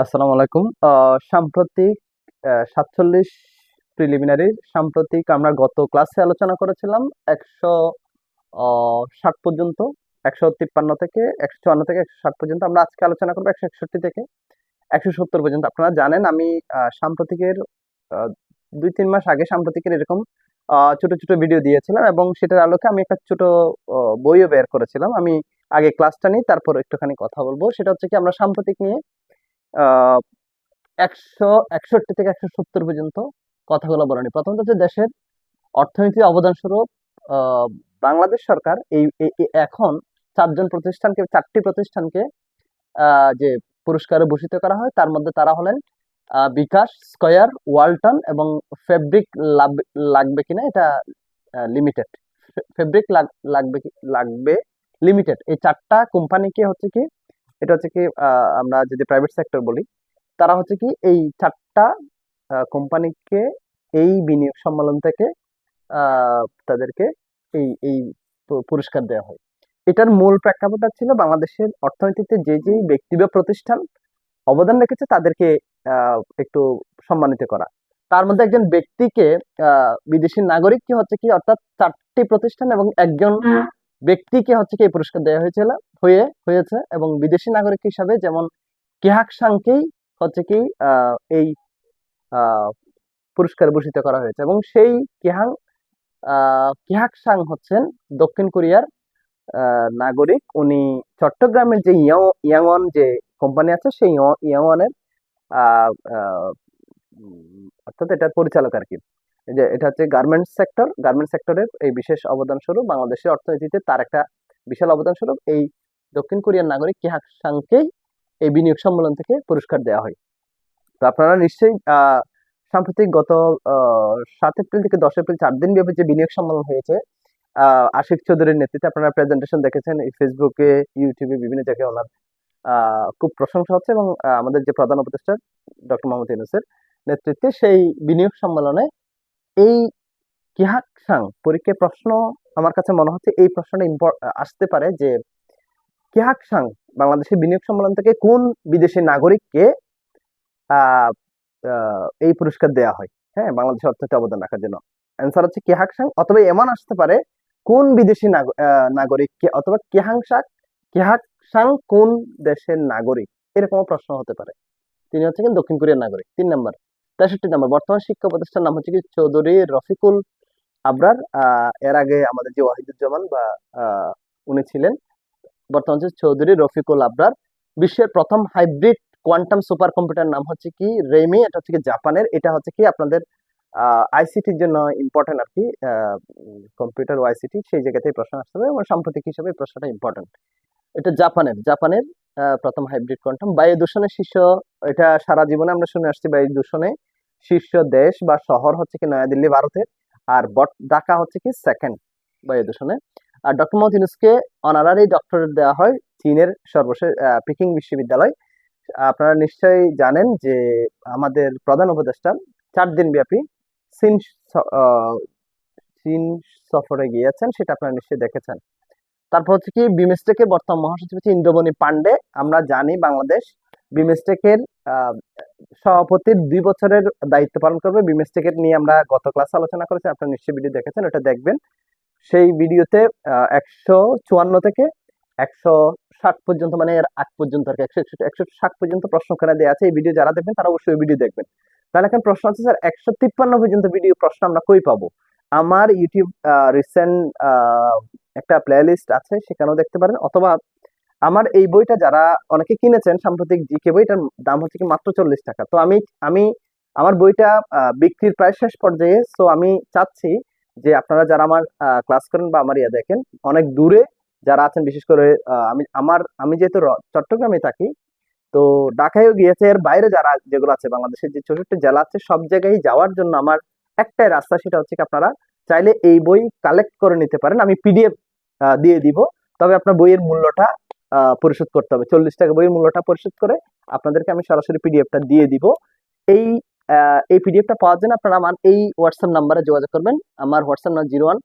আসসালামু আলাইকুম। সাম্প্রতিক সাতচল্লিশ প্রিলিমিনারি সাম্প্রতিক আমরা গত ক্লাসে আলোচনা করেছিলাম একশো ষাট পর্যন্ত, একশো তিপ্পান্ন থেকে, একশো চুয়ান্ন থেকে একশো ষাট পর্যন্ত আমরা আজকে আলোচনা করব একশো একষট্টি থেকে, একশো সত্তর পর্যন্ত। আপনারা জানেন আমি সাম্প্রতিকের দুই তিন মাস আগে সাম্প্রতিকের এরকম ছোট ছোট ভিডিও দিয়েছিলাম এবং সেটার আলোকে আমি একটা ছোট বইও বের করেছিলাম। আমি আগে ক্লাসটা নিই, তারপর একটুখানি কথা বলব। সেটা হচ্ছে কি আমরা সাম্প্রতিক নিয়ে একশো, একষট্টি থেকে একশো সত্তর পর্যন্ত কথাগুলো বলেনি। প্রথমত হচ্ছে দেশের অর্থনীতির অবদান স্বরূপ বাংলাদেশ সরকার এই এখন চারজন প্রতিষ্ঠানকে, চারটি প্রতিষ্ঠানকে যে পুরস্কারে ভূষিত করা হয়, তার মধ্যে তারা হলেন বিকাশ, স্কয়ার, ওয়ালটন এবং ফেব্রিক লাগবে কিনা এটা লিমিটেড। ফেব্রিক লাগবে লাগবে লিমিটেড। এই চারটা কোম্পানিকে হচ্ছে কি এটা হচ্ছে কি আমরা যদি প্রাইভেট সেক্টর বলি, তারা হচ্ছে কি এই চারটা কোম্পানিকে এই বিনিয়োগ সম্মেলন থেকে তাদেরকে এই এই পুরস্কার দেওয়া হয়। এটার মূল প্রেক্ষাপটটা ছিল বাংলাদেশের অর্থনীতিতে যে যে ব্যক্তি বা প্রতিষ্ঠান অবদান রেখেছে তাদেরকে একটু সম্মানিত করা। তার মধ্যে একজন ব্যক্তিকে বিদেশি নাগরিককে হচ্ছে কি অর্থাৎ চারটি প্রতিষ্ঠান এবং একজন ব্যক্তিকে হচ্ছে কি এই পুরস্কার দেওয়া হয়েছিল, হয়ে, হয়েছে এবং বিদেশি নাগরিক হিসাবে যেমন কেহাক সাংকেই হচ্ছে কি এই পুরস্কার ভূষিত করা হয়েছে এবং সেই কেহাং কেহাক সাং হচ্ছেন দক্ষিণ কোরিয়ার নাগরিক। উনি চট্টগ্রামের যে ইয়াও ইয়াংওয়ান যে কোম্পানি আছে সেই ইয়াও- ইয়াংওয়ানের অর্থাৎ এটার পরিচালক আর কি। যে এটা হচ্ছে গার্মেন্টস সেক্টর গার্মেন্টস সেক্টরের এই বিশেষ অবদান স্বরূপ বাংলাদেশের অর্থনীতিতে তার একটা বিশাল অবদান স্বরূপ। এই দক্ষিণ কোরিয়ার নাগরিক কেহাক সাংকেই এই বিনিয়োগ সম্মেলন থেকে পুরস্কার দেওয়া হয়। তো আপনারা নিশ্চয়ই সাম্প্রতিক গত সাত এপ্রিল থেকে দশ এপ্রিল চার দিন ব্যাপী যে বিনিয়োগ সম্মেলন হয়েছে আশিক চৌধুরীর নেতৃত্বে আপনারা প্রেজেন্টেশন দেখেছেন ফেসবুকে ইউটিউবে বিভিন্ন জায়গায় ওনার খুব প্রশংসা হচ্ছে এবং আমাদের যে প্রধান উপদেষ্টা ডক্টর মোহাম্মদ ইউনুসের নেতৃত্বে সেই বিনিয়োগ সম্মেলনে এই কিহাক সাং পরীক্ষায় প্রশ্ন আমার কাছে মনে হচ্ছে এই প্রশ্নটা আসতে পারে যে কিহাক সাং বাংলাদেশের বিনিয়োগ সম্মেলন থেকে কোন বিদেশি নাগরিককে এই পুরস্কার দেওয়া হয়? হ্যাঁ বাংলাদেশের অর্থনীতি অবদান রাখার জন্য। অ্যান্সার হচ্ছে কেহাক সাং অথবা এমন আসতে পারে কোন বিদেশি নাগরিককে অথবা কেহাং সাক কেহাক সাং কোন দেশের নাগরিক? এরকম প্রশ্ন হতে পারে। তিনি হচ্ছে দক্ষিণ কোরিয়ার নাগরিক। তিন নম্বর। তেষট্টি নম্বর। বর্তমান শিক্ষা প্রতিষ্ঠান নাম হচ্ছে কি চৌধুরী রফিকুল আবরার। এর আগে আমাদের যে ওয়াহিদুজ্জামান বা উনি ছিলেন, বর্তমান হচ্ছে চৌধুরী রফিকুল আবরার। বিশ্বের প্রথম হাইব্রিড কোয়ান্টাম সুপার কম্পিউটার নাম হচ্ছে কি রেমি এটা হচ্ছে কি জাপানের। এটা হচ্ছে কি আপনাদের আইসিটির জন্য ইম্পর্টেন্ট আর কি কম্পিউটার ও আইসিটি, সেই জায়গাতেই প্রশ্ন আসতে হবে এবং সাম্প্রতিক হিসাবে প্রশ্নটা ইম্পর্টেন্ট এটা জাপানের জাপানের প্রথম হাইব্রিড কোয়ান্টাম। বায়ু দূষণের শীর্ষ এটা সারা জীবনে আমরা শুনে আসছি বায়ু দূষণে। শীর্ষ দেশ বা শহর হচ্ছে কি নয়াদিল্লি, ভারতের। আর বট- ঢাকা হচ্ছে কি সেকেন্ড বায়ু দূষণে। আর ডক্টর মোহাম্মদ ইউনুসকে অনারারি ডক্টরেট দেওয়া হয় চীনের সর্বশেষ পিকিং বিশ্ববিদ্যালয়। আপনারা নিশ্চয়ই জানেন যে আমাদের প্রধান উপদেষ্টা চার দিন ব্যাপী চীন চীন সফরে গিয়েছেন, সেটা আপনারা নিশ্চয়ই দেখেছেন। তারপর হচ্ছে কি বিমস্টেকের বর্তমান মহাসচিব হচ্ছে ইন্দ্রবণী পান্ডে আমরা জানি বাংলাদেশ বিমস্টেকের সভাপতির দুই বছরের দায়িত্ব পালন করবে। বিমস্টেকের নিয়ে আমরা গত ক্লাসে আলোচনা করেছি, আপনারা নিশ্চয়ই ভিডিও দেখেছেন, ওটা দেখবেন। সেই ভিডিওতে একশো চুয়ান্ন থেকে একশো ষাট পর্যন্ত মানে এর আগ পর্যন্ত আর কি, একশো একশো ষাট পর্যন্ত প্রশ্ন ওখানে দেওয়া আছে। এই ভিডিও যারা দেখবেন, তারা অবশ্যই ভিডিও দেখবেন। তাহলে এখন প্রশ্ন আছে, স্যার, একশো তিপ্পান্ন পর্যন্ত ভিডিও প্রশ্ন আমরা কই পাবো? আমার ইউটিউব রিসেন্ট একটা প্লেলিস্ট আছে, সেখানেও দেখতে পারেন। অথবা আমার এই বইটা যারা অনেকে কিনেছেন সাম্প্রতিক জিকে বইটার দাম হচ্ছে কি মাত্র চল্লিশ টাকা। তো আমি আমি আমার বইটা বিক্রির প্রায় শেষ পর্যায়ে সো আমি চাচ্ছি যে আপনারা যারা আমার ক্লাস করেন বা আমার ইয়া দেখেন, অনেক দূরে যারা আছেন, বিশেষ করে আমি, আমার, আমি যেহেতু চট্টগ্রামে থাকি, তো ঢাকায়ও গিয়েছে, এর বাইরে যারা যেগুলো আছে, বাংলাদেশের যে চৌষট্টি জেলা আছে, সব জায়গায় যাওয়ার জন্য আমার একটাই রাস্তা, সেটা হচ্ছে কি আপনারা চাইলে এই বই কালেক্ট করে নিতে পারেন। আমি পিডিএফ দিয়ে দিব। তবে আপনার বইয়ের মূল্যটা পরিশোধ করতে হবে। চল্লিশ টাকা বইয়ের মূল্যটা পরিশোধ করে আপনাদেরকে আমি সরাসরি পিডিএফটা দিয়ে দিব। এই এই পিডিএফটা পাওয়ার জন্য আপনারা আমার এই হোয়াটসঅ্যাপ নাম্বারে যোগাযোগ করবেন। আমার WhatsApp number zero one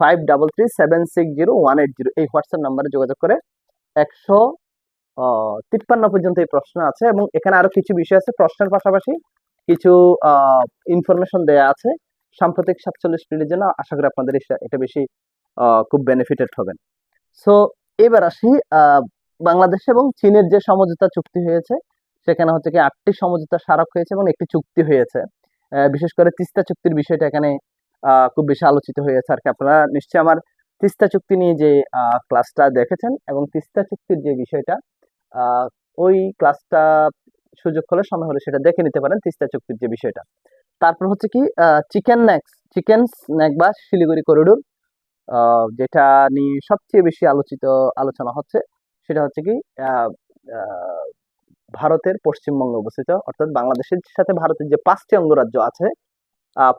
five double three seven six zero one eight zero এই হোয়াটসঅ্যাপ নাম্বারে যোগাযোগ করে একশো তিপ্পান্ন পর্যন্ত এই প্রশ্ন আছে এবং এখানে আরও কিছু বিষয় আছে। প্রশ্নের পাশাপাশি কিছু ইনফরমেশন দেয়া আছে। সাম্প্রতিক সাতচল্লিশ মিনিটের জন্য আশা করি আপনাদের এটা- বেশি খুব বেনিফিটেড হবেন। সো এবার আসি বাংলাদেশ এবং চীনের যে সমঝোতা চুক্তি হয়েছে, সেখানে হচ্ছে কি আটটি সমঝোতা স্মারক হয়েছে এবং একটি চুক্তি হয়েছে। বিশেষ করে তিস্তা চুক্তির বিষয়টা এখানে খুব বেশি আলোচিত হয়েছে আর কি। আপনারা নিশ্চয়ই আমার তিস্তা চুক্তি নিয়ে যে ক্লাসটা দেখেছেন এবং তিস্তা চুক্তির যে বিষয়টা ওই ক্লাসটা সুযোগ হলে, সময় হলে সেটা দেখে নিতে পারেন তিস্তা চুক্তির যে বিষয়টা। তারপর হচ্ছে কি চিকেন নেক্স চিকেন স্ন্যাক বা শিলিগুড়ি করিডোর যেটা নিয়ে সবচেয়ে বেশি আলোচিত আলোচনা হচ্ছে, সেটা হচ্ছে কি ভারতের পশ্চিমবঙ্গ অবস্থিত। অর্থাৎ বাংলাদেশের সাথে ভারতের যে পাঁচটি অঙ্গরাজ্য আছে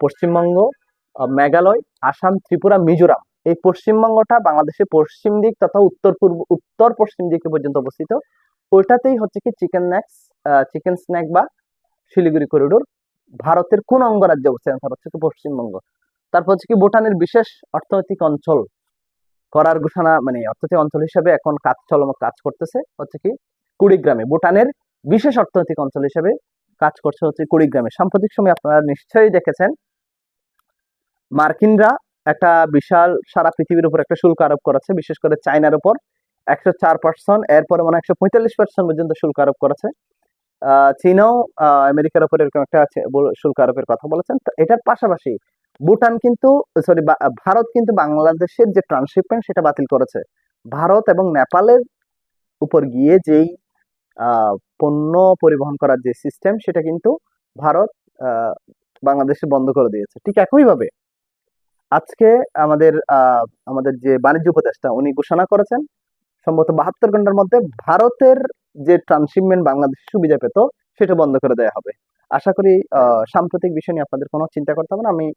পশ্চিমবঙ্গ মেঘালয়, আসাম, ত্রিপুরা, মিজোরাম। এই পশ্চিমবঙ্গটা বাংলাদেশের পশ্চিম দিক তথা উত্তর পূর্ব, উত্তর পশ্চিম দিকে পর্যন্ত অবস্থিত। ওইটাতেই হচ্ছে কি চিকেন স্ন্যাক্স চিকেন স্ন্যাক বা শিলিগুড়ি করিডোর ভারতের কোন অঙ্গরাজ্যে অবস্থিত হচ্ছে পশ্চিমবঙ্গ। তারপর হচ্ছে কি ভুটানের বিশেষ অর্থনৈতিক অঞ্চল করার ঘোষণা মানে অর্থনৈতিক অঞ্চল হিসেবে এখন কাজ চলম কাজ করতেছে হচ্ছে কি কুড়িগ্রামে। ভুটানের বিশেষ অর্থনৈতিক অঞ্চল হিসেবে কাজ করছে হচ্ছে কুড়িগ্রামে। সাম্প্রতিক সময় আপনারা নিশ্চয়ই দেখেছেন, মার্কিনরা একটা বিশাল সারা পৃথিবীর উপর একটা শুল্ক আরোপ করেছে, বিশেষ করে চায়নার উপর। একশো চার পার্সেন্ট এরপরে মানে একশো পঁয়তাল্লিশ পার্সেন্ট পর্যন্ত শুল্ক আরোপ করেছে। চীনও আমেরিকার উপর এরকম একটা শুল্ক আরোপের কথা বলেছেন। এটার পাশাপাশি ভুটান কিন্তু সরি ভারত কিন্তু বাংলাদেশের যে ট্রান্সশিপমেন্ট সেটা বাতিল করেছে। ভারত এবং নেপালের উপর গিয়ে যেই পণ্য পরিবহন করার যে সিস্টেম সেটা কিন্তু ভারত বাংলাদেশে বন্ধ করে দিয়েছে। ঠিক একইভাবে আজকে আমাদের আমাদের যে বাণিজ্য উপদেষ্টা উনি ঘোষণা করেছেন, সম্ভবত বাহাত্তর ঘণ্টার মধ্যে ভারতের যে ট্রান্সশিপমেন্ট বাংলাদেশ সুবিধা পেত, সেটা বন্ধ করে দেওয়া হবে। আশা করি সাম্প্রতিক বিষয় নিয়ে আপনাদের কোনো চিন্তা করতে হবে না। আমি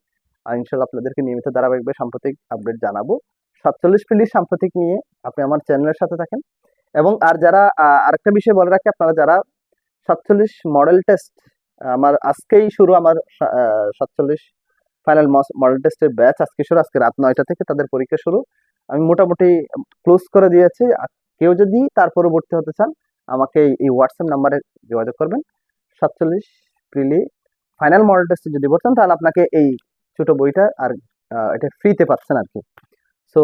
আহ, ইনশাল্লাহ আপনাদেরকে নিয়মিত ধারাবাহিকভাবে সাম্প্রতিক আপডেট জানাব। সাতচল্লিশ পিলি সাম্প্রতিক নিয়ে আপনি আমার চ্যানেলের সাথে থাকেন। এবং আর যারা আরেকটা বিষয় বলে রাখি আপনারা যারা সাতচল্লিশ মডেল টেস্ট আমার আজকেই শুরু আমার সাতচল্লিশ ফাইনাল মডেল টেস্টের ব্যাচ আজকে শুরু আজকে রাত নয়টা থেকে তাদের পরীক্ষা শুরু। আমি মোটামুটি ক্লোজ করে দিয়েছি। আর কেউ যদি তার পরবর্তী হতে চান আমাকে এই হোয়াটসঅ্যাপ নাম্বারে যোগাযোগ করবেন। সাতচল্লিশ প্রিলি ফাইনাল মডেল টেস্টে যদি বলতেন তাহলে আপনাকে এই ছোট বইটা আর এটা ফ্রিতে পাচ্ছেন আর কি। সো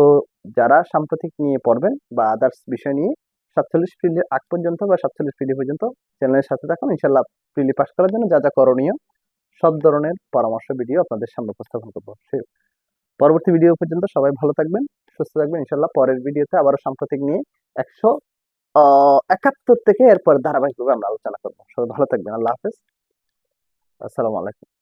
যারা সাম্প্রতিক নিয়ে পড়বেন বা আদার্স বিষয় নিয়ে, সাতচল্লিশ প্রিলি আগ পর্যন্ত বা সাতচল্লিশ প্রিলি পর্যন্ত চ্যানেলের সাথে থাকুন। ইনশাল্লাহ প্রিলি পাস করার জন্য যা যা করণীয়, সব ধরনের পরামর্শ ভিডিও আপনাদের সামনে উপস্থাপন করব। পরবর্তী ভিডিও পর্যন্ত সবাই ভালো থাকবেন, সুস্থ থাকবেন। ইনশাল্লাহ পরের ভিডিওতে আবারও সাম্প্রতিক নিয়ে একশো একাত্তর থেকে এরপর ধারাবাহিকভাবে আমরা আলোচনা করব। সবাই ভালো থাকবেন। আল্লাহ হাফেজ। আসসালামু আলাইকুম।